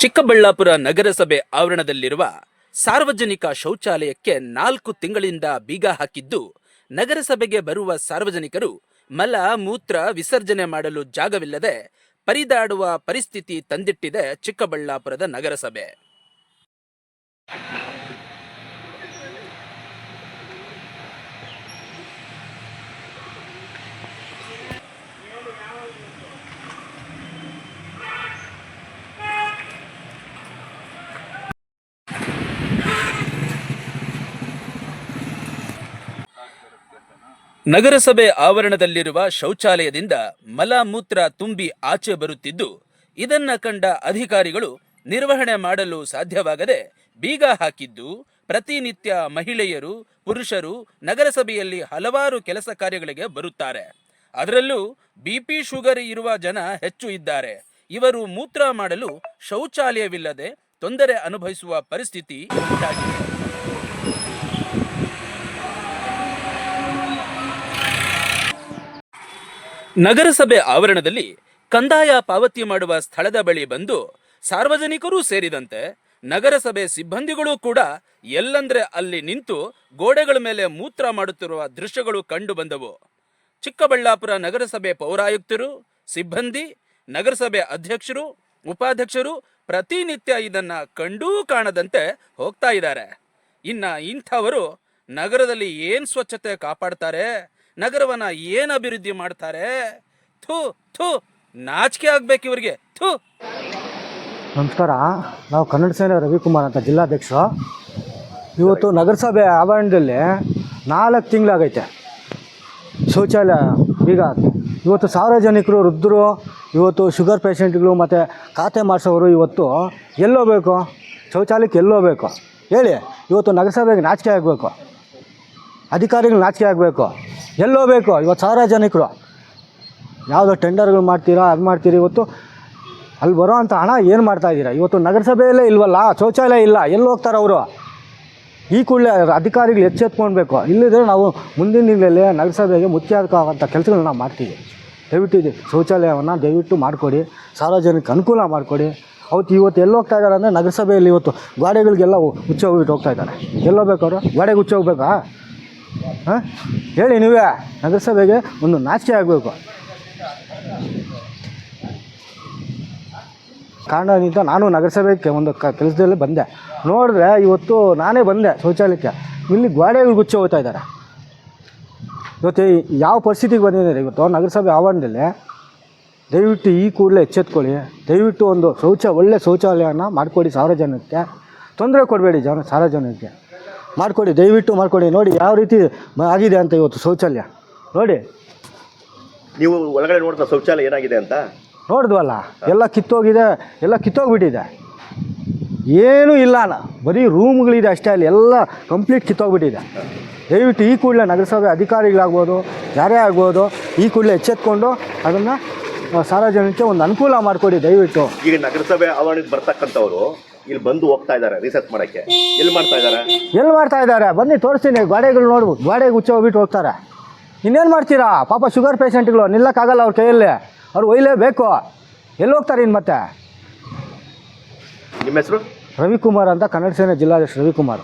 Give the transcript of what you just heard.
ಚಿಕ್ಕಬಳ್ಳಾಪುರ ನಗರಸಭೆ ಆವರಣದಲ್ಲಿರುವ ಸಾರ್ವಜನಿಕ ಶೌಚಾಲಯಕ್ಕೆ ನಾಲ್ಕು ತಿಂಗಳಿಂದ ಬೀಗ ಹಾಕಿದ್ದು, ನಗರಸಭೆಗೆ ಬರುವ ಸಾರ್ವಜನಿಕರು ಮಲ, ಮೂತ್ರ ವಿಸರ್ಜನೆ ಮಾಡಲು ಜಾಗವಿಲ್ಲದೆ ಪರಿದಾಡುವ ಪರಿಸ್ಥಿತಿ ತಂದಿಟ್ಟಿದೆ ಚಿಕ್ಕಬಳ್ಳಾಪುರದ ನಗರಸಭೆ. ನಗರಸಭೆ ಆವರಣದಲ್ಲಿರುವ ಶೌಚಾಲಯದಿಂದ ಮಲ ಮೂತ್ರ ತುಂಬಿ ಆಚೆ ಬರುತ್ತಿದ್ದು, ಇದನ್ನ ಕಂಡ ಅಧಿಕಾರಿಗಳು ನಿರ್ವಹಣೆ ಮಾಡಲು ಸಾಧ್ಯವಾಗದೆ ಬೀಗ ಹಾಕಿದ್ದು, ಪ್ರತಿನಿತ್ಯ ಮಹಿಳೆಯರು, ಪುರುಷರು ನಗರಸಭೆಯಲ್ಲಿ ಹಲವಾರು ಕೆಲಸ ಕಾರ್ಯಗಳಿಗೆ ಬರುತ್ತಾರೆ. ಅದರಲ್ಲೂ ಬಿಪಿ ಶುಗರ್ ಇರುವ ಜನ ಹೆಚ್ಚು ಇದ್ದಾರೆ. ಇವರು ಮೂತ್ರ ಮಾಡಲು ಶೌಚಾಲಯವಿಲ್ಲದೆ ತೊಂದರೆ ಅನುಭವಿಸುವ ಪರಿಸ್ಥಿತಿ ಉಂಟಾಗಿದೆ. ನಗರಸಭೆ ಆವರಣದಲ್ಲಿ ಕಂದಾಯ ಪಾವತಿ ಮಾಡುವ ಸ್ಥಳದ ಬಳಿ ಬಂದು ಸಾರ್ವಜನಿಕರೂ ಸೇರಿದಂತೆ ನಗರಸಭೆ ಸಿಬ್ಬಂದಿಗಳು ಕೂಡ ಎಲ್ಲಂದ್ರೆ ಅಲ್ಲಿ ನಿಂತು ಗೋಡೆಗಳ ಮೇಲೆ ಮೂತ್ರ ಮಾಡುತ್ತಿರುವ ದೃಶ್ಯಗಳು ಕಂಡು ಬಂದವು. ಚಿಕ್ಕಬಳ್ಳಾಪುರ ನಗರಸಭೆ ಪೌರಾಯುಕ್ತರು, ಸಿಬ್ಬಂದಿ, ನಗರಸಭೆ ಅಧ್ಯಕ್ಷರು, ಉಪಾಧ್ಯಕ್ಷರು ಪ್ರತಿನಿತ್ಯ ಇದನ್ನ ಕಂಡೂ ಕಾಣದಂತೆ ಹೋಗ್ತಾ ಇದ್ದಾರೆ. ಇನ್ನ ಇಂಥವರು ನಗರದಲ್ಲಿ ಏನ್ ಸ್ವಚ್ಛತೆ ಕಾಪಾಡ್ತಾರೆ? ನಗರವನ್ನ ಏನು ಅಭಿವೃದ್ಧಿ ಮಾಡ್ತಾರೆ? ಥೂ ಥೂ, ನಾಚಿಕೆ ಆಗ್ಬೇಕು ಇವರಿಗೆ. ಥೂ. ನಮಸ್ಕಾರ. ನಾವು ಕನ್ನಡ ಸೇನೆ ರವಿಕುಮಾರ್ ಅಂತ ಜಿಲ್ಲಾಧ್ಯಕ್ಷ ಇವತ್ತು ನಗರಸಭೆ ಆವರಣದಲ್ಲಿ ನಾಲ್ಕು ತಿಂಗಳಾಗೈತೆ ಶೌಚಾಲಯ ಈಗ ಇವತ್ತು ಸಾರ್ವಜನಿಕರು, ವೃದ್ಧರು, ಇವತ್ತು ಶುಗರ್ ಪೇಷಂಟ್ಗಳು ಮತ್ತು ಖಾತೆ ಮಾಡಿಸೋರು ಇವತ್ತು ಎಲ್ಲೋಗ್ಬೇಕು ಶೌಚಾಲಯಕ್ಕೆ ಎಲ್ಲೋಗ್ಬೇಕು ಹೇಳಿ, ಇವತ್ತು ನಗರಸಭೆಗೆ ನಾಚಿಕೆ ಆಗಬೇಕು. ಅಧಿಕಾರಿಗಳು ನಾಚಿಕೆ ಆಗಬೇಕು. ಎಲ್ಲೋಗ್ಬೇಕು ಇವತ್ತು ಸಾರ್ವಜನಿಕರು ಯಾವುದೋ ಟೆಂಡರ್ಗಳು ಮಾಡ್ತೀರಾ, ಅದು ಮಾಡ್ತೀರಿ ಇವತ್ತು. ಅಲ್ಲಿ ಬರೋ ಅಂಥ ಹಣ ಏನು ಮಾಡ್ತಾ ಇದ್ದೀರಾ? ಇವತ್ತು ನಗರಸಭೆಯಲ್ಲೇ ಇಲ್ವಲ್ಲ? ಶೌಚಾಲಯ ಇಲ್ಲ. ಎಲ್ಲಿ ಹೋಗ್ತಾರೆ ಅವರು? ಈ ಕೂಡಲೇ ಅಧಿಕಾರಿಗಳು ಎಚ್ಚೆತ್ಕೊಳ್ಬೇಕು ಇಲ್ಲದ್ರೆ ನಾವು ಮುಂದಿನ ದಿನಗಳಲ್ಲಿ ನಗರಸಭೆಗೆ ಮುಖ್ಯ ಆಗುವಂಥ ಕೆಲಸಗಳನ್ನ ನಾವು ಮಾಡ್ತೀವಿ. ದಯವಿಟ್ಟು ಇದು ಶೌಚಾಲಯವನ್ನು ದಯವಿಟ್ಟು ಮಾಡಿಕೊಡಿ. ಸಾರ್ವಜನಿಕ ಅನುಕೂಲ ಮಾಡಿಕೊಡಿ. ಅವತ್ತು ಇವತ್ತು ಎಲ್ಲಿ ಹೋಗ್ತಾ ಇದ್ದಾರೆ ಅಂದರೆ ನಗರಸಭೆಯಲ್ಲಿ ಇವತ್ತು ಗಾಡಿಗಳಿಗೆಲ್ಲ ಹುಚ್ಚ ಹೋಗ್ಬಿಟ್ಟು ಹೋಗ್ತಾ ಇದ್ದಾರೆ. ಎಲ್ಲಿ ಹೋಗ್ಬೇಕು ಅವರು? ಗೋಡೆಗೆ ಹುಚ್ಚ ಹೋಗ್ಬೇಕಾ ಹೇಳಿ ನೀವೇ. ನಗರಸಭೆಗೆ ಒಂದು ನಾಚಿಕೆ ಆಗಬೇಕು. ಕಾರಣದಿಂದ ನಾನು ನಗರಸಭೆಗೆ ಒಂದು ಕ ಕೆಲಸದಲ್ಲಿ ಬಂದೆ. ನೋಡಿದ್ರೆ ಇವತ್ತು ನಾನೇ ಬಂದೆ ಶೌಚಾಲಯಕ್ಕೆ. ಇಲ್ಲಿ ಗೋಡೆಗಳು ಗುಚ್ಚಿ ಹೋಗ್ತಾ ಇದ್ದಾರೆ. ಇವತ್ತು ಯಾವ ಪರಿಸ್ಥಿತಿಗೆ ಬಂದಿದ್ದಾರೆ? ಇವತ್ತು ನಗರಸಭೆ ಆವರಣದಲ್ಲಿ ದಯವಿಟ್ಟು ಈ ಕೂಡಲೇ ಎಚ್ಚೆತ್ಕೊಳ್ಳಿ. ದಯವಿಟ್ಟು ಒಂದು ಶೌಚ, ಒಳ್ಳೆ ಶೌಚಾಲಯನ ಮಾಡಿಕೊಡಿ ಸಾರ್ವಜನಿಕಕ್ಕೆ. ತೊಂದರೆ ಕೊಡಬೇಡಿ ಜನ, ಸಾರ್ವಜನಿಕರಿಗೆ. ಮಾಡಿಕೊಡಿ ದಯವಿಟ್ಟು ಮಾಡಿಕೊಡಿ. ನೋಡಿ ಯಾವ ರೀತಿ ಆಗಿದೆ ಅಂತ ಇವತ್ತು ಶೌಚಾಲಯ. ನೋಡಿ. ನೀವು ಒಳಗಡೆ ನೋಡಿದ ಶೌಚಾಲಯ ಏನಾಗಿದೆ ಅಂತ? ನೋಡಿದ್ವಲ್ಲ? ಎಲ್ಲ ಕಿತ್ತೋಗಿದೆ ಎಲ್ಲ ಕಿತ್ತೋಗ್ಬಿಟ್ಟಿದೆ. ಏನೂ ಇಲ್ಲ ಬರೀ ರೂಮ್ಗಳಿದೆ ಅಷ್ಟೇ ಅಲ್ಲಿ. ಎಲ್ಲ ಕಂಪ್ಲೀಟ್ ಕಿತ್ತೋಗ್ಬಿಟ್ಟಿದೆ. ದಯವಿಟ್ಟು ಈ ಕೂಡಲೇ ನಗರಸಭೆ ಅಧಿಕಾರಿಗಳಾಗ್ಬೋದು ಯಾರೇ ಆಗ್ಬೋದು ಈ ಕೂಡಲೇ ಎಚ್ಚೆತ್ಕೊಂಡು ಅದನ್ನು ಸಾರ್ವಜನಿಕಕ್ಕೆ ಒಂದು ಅನುಕೂಲ ಮಾಡಿಕೊಡಿ ದಯವಿಟ್ಟು. ಈಗ ನಗರಸಭೆ ಆವರಣಕ್ಕೆ ಬರ್ತಕ್ಕಂಥವ್ರು ಇಲ್ಲಿ ಬಂದು ಹೋಗ್ತಾ ಇದ್ದಾರೆ ರಿಸರ್ಚ್ ಮಾಡಕ್ಕೆ. ಎಲ್ಲಿ ಮಾಡ್ತಾ ಇದ್ದಾರೆ? ಎಲ್ಲಿ ಮಾಡ್ತಾ ಇದ್ದಾರೆ? ಬನ್ನಿ ತೋರಿಸ್ತೀನಿ ಗೋಡೆಗಳು ನೋಡ್ಬೋದು ಗೋಡೆಗೆ ಹುಚ್ಚ ಹೋಗ್ಬಿಟ್ಟು ಹೋಗ್ತಾರೆ. ಇನ್ನೇನು ಮಾಡ್ತೀರಾ? ಪಾಪ ಶುಗರ್ ಪೇಷಂಟ್ಗಳು ನಿಲ್ಲಕ್ಕಾಗಲ್ಲ ಅವ್ರ ಕೈಯಲ್ಲಿ. ಅವ್ರು ಒಯ್ಲೇಬೇಕು ಎಲ್ಲಿ ಹೋಗ್ತಾರೆ ಇನ್ನು ಮತ್ತೆ? ನಿಮ್ಮ ಹೆಸರು? ರವಿಕುಮಾರ್ ಅಂತ ಕನ್ನಡ ಸೇನೆ ಜಿಲ್ಲಾಧ್ಯಕ್ಷ ರವಿಕುಮಾರ್.